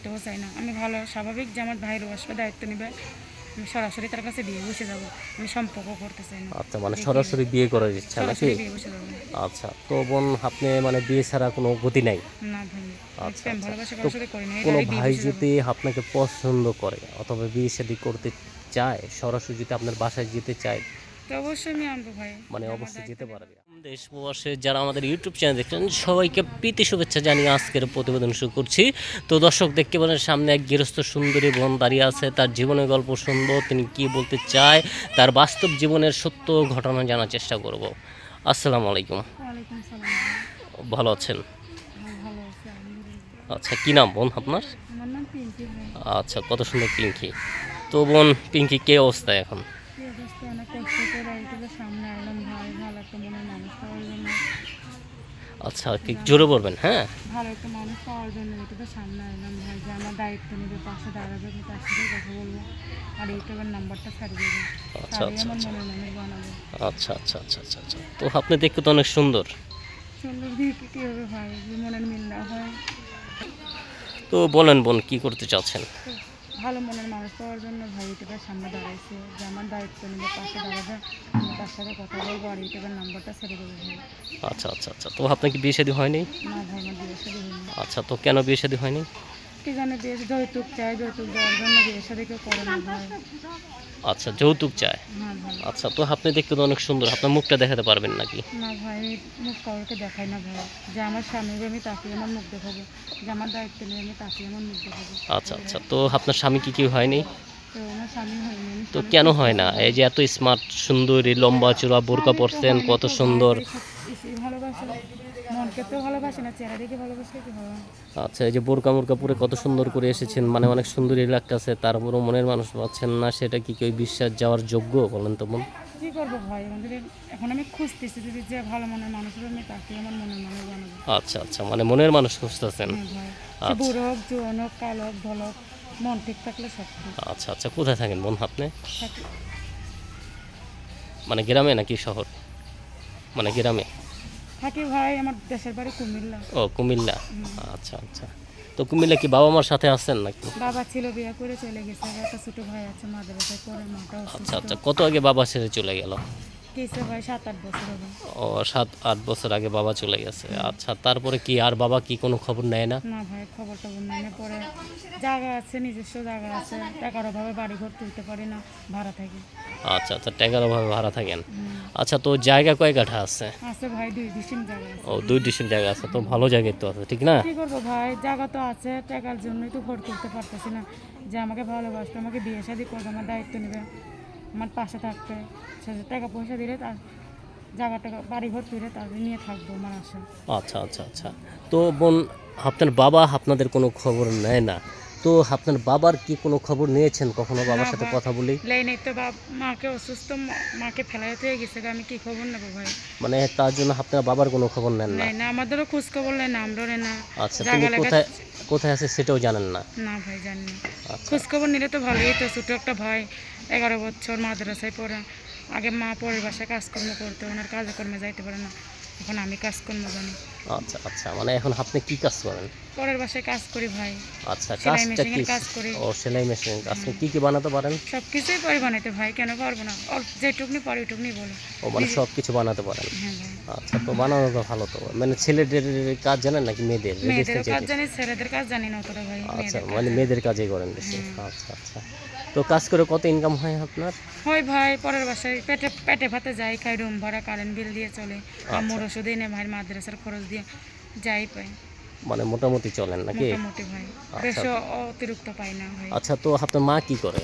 করতেও চাই না। আমি ভালো স্বাভাবিক যে আমার ভাইয়ের বসবে দায়িত্ব নেবে আমি সরাসরি তার কাছে বিয়ে বসে যাব। আমি সম্পর্ক করতে চাই না। আচ্ছা মানে সরাসরি বিয়ে করার ইচ্ছা নাকি? আচ্ছা তো বোন আপনি মানে বিয়ে ছাড়া কোনো গতি নাই? না ভাই আচ্ছা, আচ্ছা। কোনো ভাই যদি আপনাকে পছন্দ করে অথবা বিয়ে শাদী করতে চায় সরাসরি যদি আপনার বাসায় যেতে চায় অবশ্যই আমি আনব ভাই। মানে অবশ্যই যেতে। পারবে। দেশ প্রবাসে যারা আমাদের ইউটিউব চ্যানেল দেখছেন সবাইকে প্রীতি শুভেচ্ছা জানিয়ে আজকের প্রতিবেদন শুরু করছি। তো দর্শক দেখতে পারেন সামনে এক গৃহস্থ সুন্দরী বোন দাঁড়িয়ে আছে। তার জীবনের গল্প শুনব তিনি কি বলতে চায় তার বাস্তব জীবনের সত্য ঘটনা জানার চেষ্টা করব। আসসালামু আলাইকুম। ভালো আছেন? হ্যাঁ, আচ্ছা কি নাম বোন আপনার? আচ্ছা কত সুন্দর পিঙ্কি। তো বোন পিঙ্কি কে অবস্থায় এখন এই অবস্থায় অনেক কষ্ট করে ইউটিউবের সামনে আইলাম ভাই ভালো একটা মনের মানুষ পাওয়ার জন্য আচ্ছা কি জোরে বলবেন? হ্যাঁ। ভালো একটা মানুষ পাওয়ার জন্য ইউটিউবের সামনে আইলাম ভাই যে আমার দায়িত্ব নেবে পাশে দাঁড়াবে আমি তার সাথে কথা বলব। আর ইউটিউবের নাম্বারটা ছাড়িয়ে দেবে আচ্ছা আচ্ছা আচ্ছা। আচ্ছা আচ্ছা আচ্ছা আচ্ছা আচ্ছা। তো আপনি দেখতে তো অনেক সুন্দর। সুন্দর দিয়ে কি কীভাবে ভাই? যে মনের মিল না হয়। তো বলেন বোন কি করতে চাচ্ছেন? তো ভালো মনের মানুষ পাওয়ার জন্য ভাই ইউটিউবের সামনে দাঁড়াইছে। যে আমার দায়িত্ব নিলে পাশে দাঁড়াবে আমি তার সাথে কথা বলব আর ইউটিউবের নাম্বারটা ছেড়ে দেবো ভাই। আচ্ছা আচ্ছা আচ্ছা। তো আপনার কি বিয়ে শাদী হয়নি? না ভাই আমার বিয়ে সাদী হয়নি। আচ্ছা তো কেন বিয়ে শাদী হয়নি? কি জানে বিয়ে যৌতুক চাই যৌতুক দেওয়ার জন্য বিয়ের সাথে কেউ করে না ভাই আচ্ছা যৌতুক চায়? না ভাই। আচ্ছা তো আপনি দেখতে তো অনেক সুন্দর। আপনার মুখটা দেখাতে পারবেন নাকি? না ভাই মুখ কাউকে দেখাই না ভাই। যে আমার স্বামীকে আমি তাকে আমার মুখ দেখাবো যে আমার দায়িত্ব নিয়ে আমি তাকে আমার মুখ দেখাবো। আচ্ছা আচ্ছা তো আপনার স্বামী কি কি হয়নি? তো আমার স্বামী হয়নি তো কেন হয় না? এই যে এত স্মার্ট সুন্দরী লম্বা চূড়া বোরকা পরছেন কত সুন্দর ভাই, সব কিছুই ভালোবাসে মনকে তো ভালোবাসে না চেহারা দেখে ভালোবাসে কি ভালো আচ্ছা এই যে বোরকা মোরকা পরে কত সুন্দর করে এসেছেন মানে অনেক সুন্দরী লাগতেছে তারপরও মনের মানুষ পাচ্ছেন না সেটা কি কেউ বিশ্বাস যাওয়ার যোগ্য বলেন তো বোন কি করব ভাই? আমাদের এখন আমি খুঁজতেছি যদি যে ভালো মনের মানুষ আমি তাকে আমার মনের মানুষ বানাবো। আচ্ছা আচ্ছা মানে মনের মানুষ খুঁজতেছেন। হ্যাঁ আচ্ছা। বুড়ো হোক জোয়ান হোক কালো হোক ভালো মন ঠিক থাকলে সব আচ্ছা আচ্ছা কোথায় থাকেন বোন আপনি? মানে গ্রামে নাকি শহর? মানে গ্রামে? থাকি ভাই আমার দেশের বাড়ি কুমিল্লা। ও কুমিল্লা? আচ্ছা আচ্ছা। তো কুমিল্লা কি বাবা মার সাথে আছেন নাকি? বাবা ছিল বিয়ে করে চলে গেছে একটা ছোট ভাই আছে মাদ্রাসায় পড়ে মাটা আচ্ছা আচ্ছা। কত আগে বাবা ছেড়ে চলে গেল? ও সাত আট বছর আগে বাবা চলে গেছে। আচ্ছা তারপরে কি আর বাবা কি কোনো খবর নেয় না? না ভাই খবর টবর নাই না। পরে জায়গা আছে নিজস্ব জায়গা আছে। টাকার অভাবে বাড়ি ঘর তুলতে পারি না ভাড়া থাকি। আচ্ছা আচ্ছা টাকার অভাবে ভাড়া থাকেন আচ্ছা তো জায়গা কয় কাঠা আছে? আছে ভাই দুই ডিসিম জায়গা আছে। ও দুই ডিসের জায়গা আছে তো ভালো জায়গায় তো আছে ঠিক না? কি করব ভাই জায়গা তো আছে টাকার জন্যই তো ভোট করতে পারতেছি না। যে আমাকে ভালোবাসবে আমাকে বিয়ে শাদি করবে আমার দায়িত্ব নেবে। আমার পাশে থাকবে সে টাকা পয়সা দিলে তার জায়গা টাকা বাড়ি ঘর তুলে তাদের নিয়ে থাকব আমার আশা। আচ্ছা আচ্ছা আচ্ছা। তো বোন আপনার বাবা আপনাদের কোনো খবর নেয় না। তো আপনার বাবার কি কোনো খবর নিয়েছেন? কখনো বাবার সাথে কথা বলি? লাই নেই তো বাপ মাকে অসুস্থ মা- মাকে ফেলাই হয়ে গেছে আমি কি খবর নেব ভাই? মানে তার জন্য আপনার বাবার কোনো খবর নেন না? নাই না আমাদেরও খোঁজ খবর নেই না আমরাও নেই না। আচ্ছা লাগা- কোথায় কোথায় আছে সেটাও জানেন না। না ভাই জানি না। আচ্ছা। খোঁজ খবর নিলে তো ভালোই তো ছোটো একটা ভাই এগারো বছর মাদ্রাসায় পড়া। আগে মা পরের বাসায় কাজকর্ম করতো ওনার কাজকর্মে যাইতে পারে না। এখন আমি কাজকর্ম জানি। আচ্ছা আচ্ছা। মানে এখন আপনি কি কাজ করেন? পরের বাসায় কাজ করি ভাই। আচ্ছা কাজটা কি কাজ করি। ও সেলাই মেশিন আপনি কি কি বানাতে পারেন? সব কিছুই পারি বানাইতে ভাই কেন পারব না? অল্প যেটুকুনি পারি ওইটুকুনি বলো। ও মানে সব কিছু বানাতে পারেন? হ্যাঁ আচ্ছা তো বানানো তো ভালো তো। মানে ছেলেদের কাজ জানেন নাকি মেয়েদের? মেয়েদের কাজ জানি ছেলেদের কাজ জানি না অতটা ভাই আচ্ছা মানে মেয়েদের কাজই করেন বেশি। আচ্ছা আচ্ছা। তো কাজ করে কত ইনকাম হয় আপনার? হয় ভাই পরের বাসায় পেটে পেটে ভাতে যাই খাই রুম ভাড়া কারেন্ট বিল দিয়ে চলে। আচ্ছা। আম্মুর ওষুধ এনে ভাইয়ের মাদ্রাসার খরচ দিয়ে যাই পাই মানে মোটামুটি চলেন নাকি? মোটামুটি ভাই। বেশি অতিরিক্ত পাই না ভাই। আচ্ছা তো আপনার মা কি করে?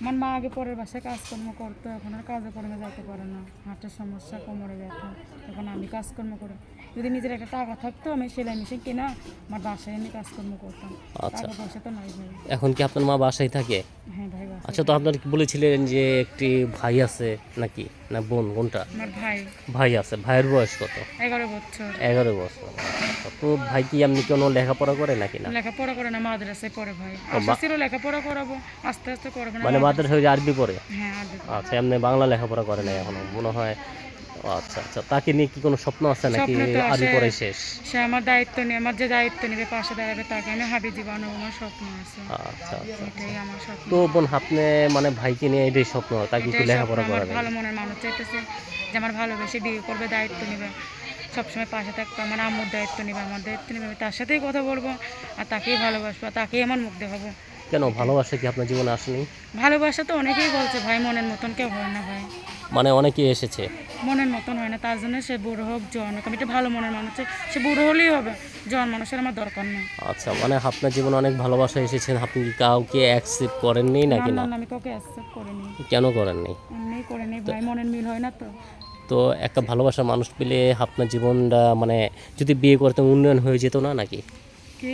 আমার মা আগে পরের বাসায় কাজকর্ম করতো এখন আর কাজে কর্মে যেতে পারে না। হার্টের সমস্যা কোমরে ব্যথা এখন আমি কাজকর্ম করি যদি নিজের একটা টাকা থাকতো আমি সেলাই মেশিন কিনা আমার বাসায় এনে কাজকর্ম করতাম। আচ্ছা। পয়সা তো নাই ভাই। এখন কি আপনার মা বাসায় থাকে? হ্যাঁ ভাই আচ্ছা তো আপনার বলেছিলেন যে একটি ভাই আছে নাকি? না বোন কোনটা? আমার ভাই। ভাই আছে। ভাইয়ের বয়স কত? এগারো বছর। এগারো বছর। আচ্ছা, তো ভাই কি আপনি কোনো লেখাপড়া করে নাকি না? লেখাপড়া করে না মাদ্রাসায় পড়ে ভাই। আশা লেখাপড়া করাবো আস্তে আস্তে করবে মানে মাদ্রাসা হয়ে আরবি পড়ে? হ্যাঁ আচ্ছা এমনি বাংলা লেখাপড়া করে নাই এখনও? মনে হয় আচ্ছা আচ্ছা। তাকে নিয়ে কি কোনো স্বপ্ন আছে নাকি? স্বপ্ন তো আরবি আছে। পড়াই শেষ। সে আমার দায়িত্ব নিয়ে আমার যে দায়িত্ব নেবে পাশে দাঁড়াবে তাকে আমি হাবি জীবন আমার স্বপ্ন আছে। আচ্ছা আচ্ছা এটাই আমার স্বপ্ন। তো বোন আপনি মানে ভাইকে নিয়ে এটাই স্বপ্ন তাকে একটু এটাই স্বপ্ন লেখাপড়া আমার করাবেন। ভালো মনের মানুষ চাইতেছে যে আমার ভালোবেসে বিয়ে করবে দায়িত্ব নেবে। সবসময় পাশে থাকবে আমার আম্মুর দায়িত্ব নেবে আমার দায়িত্ব নেবে আমি তার সাথেই কথা বলব আর তাকেই ভালোবাসবো আর তাকেই আমার মুখ দেখাবো। কেন ভালোবাসা কি আপনার জীবনে আসেনি? ভালোবাসা তো অনেকেই বলছে ভাই মনের মতন কেউ হয় না ভাই। মানে অনেকেই এসেছে। মনের মতন হয় না তার জন্য সে বুড়ো হোক জন হোক আমি একটা ভালো মনের মানুষ সে বুড়ো হলেই হবে জন মানুষের আমার দরকার নেই। আচ্ছা মানে আপনার জীবনে অনেক ভালোবাসা এসেছেন আপনি কি কাউকে অ্যাকসেপ্ট করেননি নাকি না আমি কাউকে অ্যাকসেপ্ট করিনি। কেন করেননি? এমনি করে নেই ভাই মনের মিল হয় না তো। তো একটা ভালোবাসার মানুষ পেলে আপনার জীবনটা মানে যদি বিয়ে করতেন উন্নয়ন হয়ে যেত না নাকি? কি?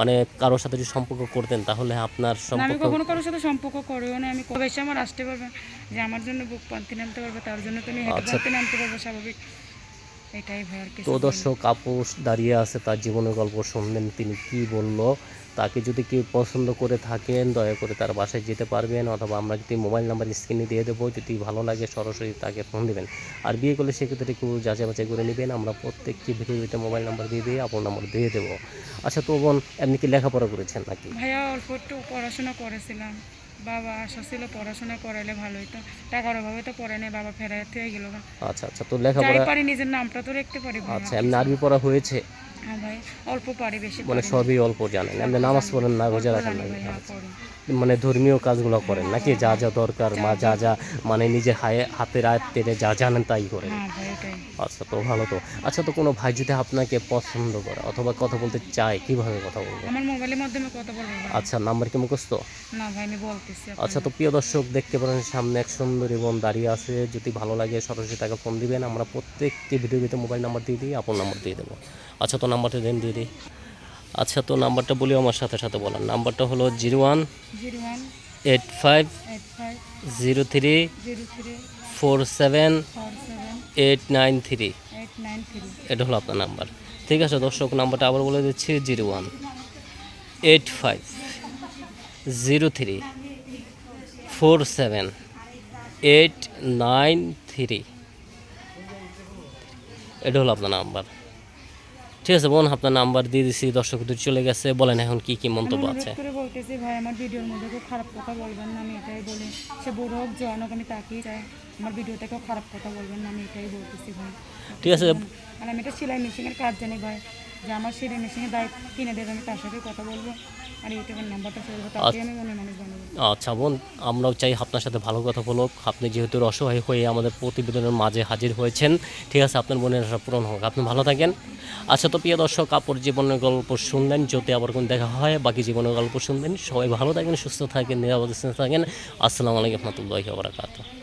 মানে কারোর সাথে যদি সম্পর্ক করতেন তাহলে আপনার আমি সম্পর্ক কখনো কারোর সাথে সম্পর্ক করিও না। আমি কবে এসে আমার আসতে পারবে? যে আমার জন্য বুক পান্তি নামতে পারবে তার জন্য তুমি হেঁটে আচ্ছা। পান্তি নামতে পারবে স্বাভাবিক। এটাই তো দর্শক আপোষ দাঁড়িয়ে আছে তার জীবনের গল্প শুনলেন তিনি কি বলল? তাকে যদি কেউ পছন্দ করে থাকেন দয়া করে তার বাসায় যেতে পারবেন অথবা আমরা যদি মোবাইল নাম্বার স্ক্রিনে দিয়ে দেবো যদি ভালো লাগে সরাসরি তাকে ফোন দেবেন। আর বিয়ে করলে সেক্ষেত্রে একটু যাচাই বাছাই করে নেবেন আমরা প্রত্যেকটি ভিডিওতে মোবাইল নাম্বার দিয়ে দিয়ে আপনার নাম্বার দিয়ে দেবো। আচ্ছা তো বোন এমনি কি লেখাপড়া করেছেন নাকি? ভাইয়া অল্প একটু পড়াশোনা করেছিলাম। বাবা আশা ছিল পড়াশোনা করাইলে ভালো হতো টাকার অভাবে তো পড়ে নাই বাবা ফেরাই হয়ে গেল আচ্ছা আচ্ছা তো যাই লেখাপড়া পারি নিজের নামটা তো রাখতে পারি আচ্ছা এমনি আরবি পড়া হয়েছে? হ্যাঁ ভাই অল্প পারি বেশি মানে সবই অল্প জানেন এমনি নামাজ পড়েন না রোজা রাখেন না। মানে ধর্মীয় কাজগুলো করেন নাকি? যা যা দরকার মা যা যা মানে নিজের হায়ে হাতের আয়ত্তে যা জানেন তাই করেন? হ্যাঁ আচ্ছা তো ভালো তো। আচ্ছা তো কোনো ভাই যদি আপনাকে পছন্দ করে অথবা কথা বলতে চায় কীভাবে কথা বলবে? আমার মোবাইলের মাধ্যমে কথা বলব আচ্ছা নাম্বার কি মুখস্থ? না ভাই আমি বলতেছি আচ্ছা তো প্রিয় দর্শক দেখতে পারেন সামনে এক সুন্দরী বোন দাঁড়িয়ে আছে। যদি ভালো লাগে সরাসরি তাকে ফোন দিবেন। আমরা প্রত্যেকটি ভিডিওতে মোবাইল নাম্বার দিয়ে দিই আপনার নাম্বার দিয়ে দেবো। আচ্ছা তো নাম্বারটা দেন দিয়ে দিই। আচ্ছা তো নাম্বারটা বলি আমার সাথে সাথে বলার। নাম্বারটা হলো zero one eight five zero three four seven eight nine three eight nine three এটা হলো আপনার নাম্বার। ঠিক আছে দর্শক নাম্বারটা আবার বলে দিচ্ছি zero one eight five zero three four seven eight nine three. এটা হলো আপনার নাম্বার। ঠিক আছে বোন আপনার নাম্বার দিয়ে দিছি দর্শকদের চলে গেছে বলেন এখন কি কি মন্তব্য আছে। করে বলতেছি ভাই আমার ভিডিওর মধ্যে খুব খারাপ কথা বলবেন না আমি এটাই বলি। সে বুড়ো হোক হোক আমি তাকেই চাই। আমার ভিডিওতে কেউ খারাপ কথা বলবেন না আমি এটাই বলতেছি ভাই। ঠিক আছে। আর আমি এটা সেলাই মেশিনের কাজ জানি ভাই। যে আমার সেলাই মেশিনের দায়িত্ব কিনে দেবে আমি তার সাথে কথা বলব। বানাবো আচ্ছা। বোন আমরাও চাই আপনার সাথে ভালো কথা বলুক। আপনি যেহেতু অসহায় হয়ে আমাদের প্রতিবেদনের মাঝে হাজির হয়েছেন ঠিক আছে আপনার বোনের আশা পূরণ হোক। আপনি ভালো থাকেন। আচ্ছা তো প্রিয় দর্শক আপুর জীবনের গল্প শুনলেন যদি আবার কোন দেখা হয় বাকি জীবনের গল্প শুনবেন সবাই ভালো থাকেন সুস্থ থাকেন নিরাপদে থাকেন। আসসালামু আলাইকুম রহমতুল্লাহি বারাকাতুহু।